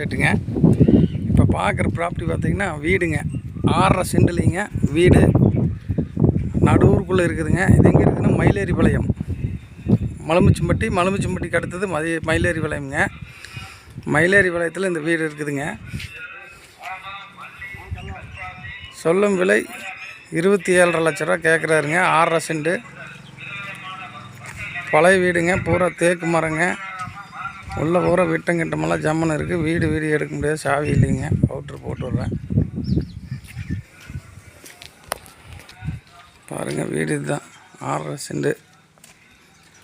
எஸ்டேட்டுங்க இப்போ பார்க்குற ப்ராப்பர்ட்டி பார்த்தீங்கன்னா வீடுங்க. ஆறரை சென்ட்லிங்க வீடு. நடூருக்குள்ளே இருக்குதுங்க. இது எங்கே இருக்குதுன்னா மயிலேறி பாளையம் மலமுச்சம்பட்டி மலமுச்சம்பட்டிக்கு அடுத்தது மதி மயிலேறி பாளையம்ங்க மயிலேறி பாளையத்தில் இந்த வீடு இருக்குதுங்க. சொல்லும் விலை இருபத்தி ஏழரை லட்ச ரூபா கேட்குறாருங்க ஆறரை செண்டு. பழைய வீடுங்க. பூரா தேக்கு மரங்க. உள்ளே பூரா விட்டங்கிட்டமெல்லாம் ஜம்மன் இருக்குது வீடு வீடு எடுக்க முடியாது சாவி இல்லைங்க. அவுட்ரு போட்டு விட்றேன். பாருங்கள் வீடு இதுதான். ஆறரை செண்டு.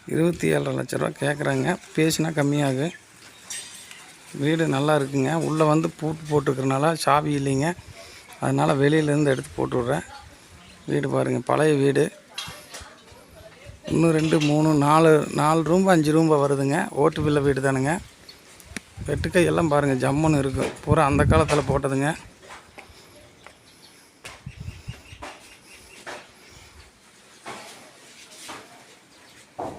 இருபத்தி ஏழரை லட்ச ரூபா கேட்குறாங்க பேசினா கம்மியாகும் வீடு நல்லா இருக்குங்க. உள்ளே வந்து பூட்டு போட்டுக்கிறனால சாவி இல்லைங்க. அதனால் வெளியிலேருந்து எடுத்து போட்டு விட்றேன். வீடு பாருங்கள் பழைய வீடு. இன்னும் ரெண்டு மூணு நாலு நாலு ரூம்பா அஞ்சு ரூம்பா வருதுங்க. ஓட்டு பில்லை வீடு தானுங்க வெட்டுக்கை எல்லாம் பாருங்கள் ஜம்முன்னு இருக்கும் பூரா அந்த காலத்தில் போட்டதுங்க.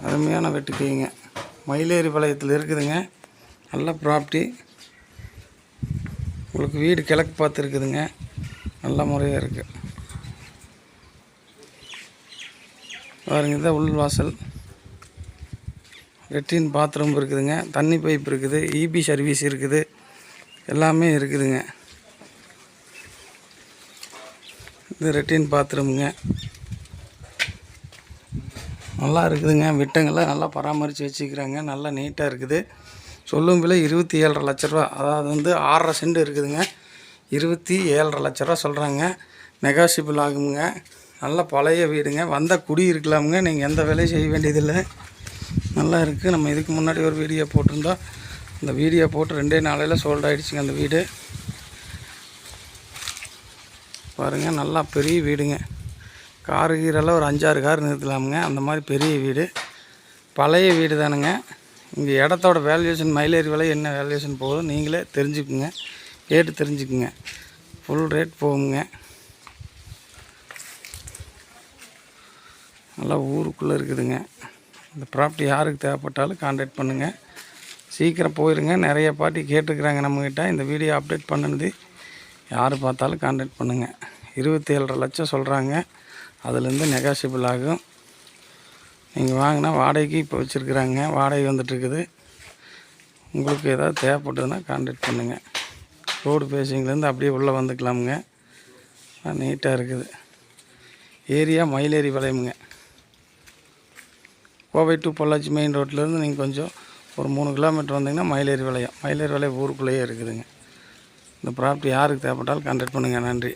அருமையான வெட்டுக்கைங்க. மயிலேறி பாளையத்தில் இருக்குதுங்க. நல்ல ப்ராப்பர்ட்டி உங்களுக்கு வீடு கிழக்கு பார்த்து இருக்குதுங்க. நல்ல முறையாக இருக்குது பாருங்க இதான் உள் வாசல். லெட்டின் பாத்ரூம் இருக்குதுங்க. தண்ணி பைப் இருக்குது இபி சர்வீஸ் இருக்குது. எல்லாமே இருக்குதுங்க. இது ரெட்டின் பாத்ரூமுங்க நல்லா இருக்குதுங்க. விட்டங்கள்லாம் நல்லா பராமரித்து வச்சுக்கிறாங்க. நல்லா நீட்டாக இருக்குது. சொல்லும் விலை இருபத்தி ஏழரை லட்ச ரூபா. அதாவது வந்து ஆறரை சென்ட் இருக்குதுங்க. இருபத்தி ஏழரை லட்ச ரூபா சொல்கிறாங்க நெகாசிபிள் ஆகுங்க. நல்ல பழைய வீடுங்க. வந்தால் குடி இருக்கலாமுங்க. நீங்கள் எந்த வேலையும் செய்ய வேண்டியதில்லை. நல்லா இருக்குது நம்ம இதுக்கு முன்னாடி ஒரு வீடியோ போட்டிருந்தோம். அந்த வீடியோ போட்டு ரெண்டே நாளையில் சோல்ட் ஆகிடுச்சிங்க அந்த வீடு. பாருங்கள் நல்லா பெரிய வீடுங்க. காரு கீரெல்லாம் ஒரு அஞ்சாறு கார் நிறுத்தலாமுங்க. அந்த மாதிரி பெரிய வீடு. பழைய வீடு தானுங்க இங்கே இடத்தோட வேல்யூஷன் மைலேஜ் விலை என்ன வேல்யூஷன் போகுதோ நீங்களே தெரிஞ்சுக்குங்க. கேட்டு தெரிஞ்சுக்குங்க. ஃபுல் ரேட் போகுங்க. நல்லா ஊருக்குள்ளே இருக்குதுங்க. இந்த ப்ராப்பர்ட்டி யாருக்கு தேவைப்பட்டாலும் காண்டாக்ட் பண்ணுங்கள் சீக்கிரம் போயிருங்க. நிறைய பாட்டி கேட்டுருக்குறாங்க நம்மக்கிட்ட இந்த வீடியோ அப்டேட் பண்ணுனது யார் பார்த்தாலும் காண்டாக்ட் பண்ணுங்கள் இருபத்தி ஏழரை லட்சம் சொல்கிறாங்க அதுலேருந்து நெகாசிபிள் ஆகும். நீங்கள் வாங்கினா வாடகைக்கு இப்போ வச்சுருக்குறாங்க. வாடகை வந்துட்டுருக்குது உங்களுக்கு ஏதாவது தேவைப்பட்டதுன்னா காண்டாக்ட் பண்ணுங்கள் ரோடு பேசிங்லேருந்து அப்படியே உள்ளே வந்துக்கலாமுங்க. நீட்டாக இருக்குது. ஏரியா மயிலேறி வளையமுங்க. கோவை டு பொள்ளாச்சி மெயின் ரோட்லேருந்து நீங்கள் கொஞ்சம் ஒரு மூணு கிலோமீட்டர் வந்தீங்கன்னா மயிலேறி வளையம். மயிலேறி வளையம் ஊருக்குள்ளேயே இருக்குதுங்க. இந்த ப்ராப்பர்ட்டி யாருக்கு தேவைப்பட்டாலும் கான்டாக்ட் பண்ணுங்கள் நன்றி.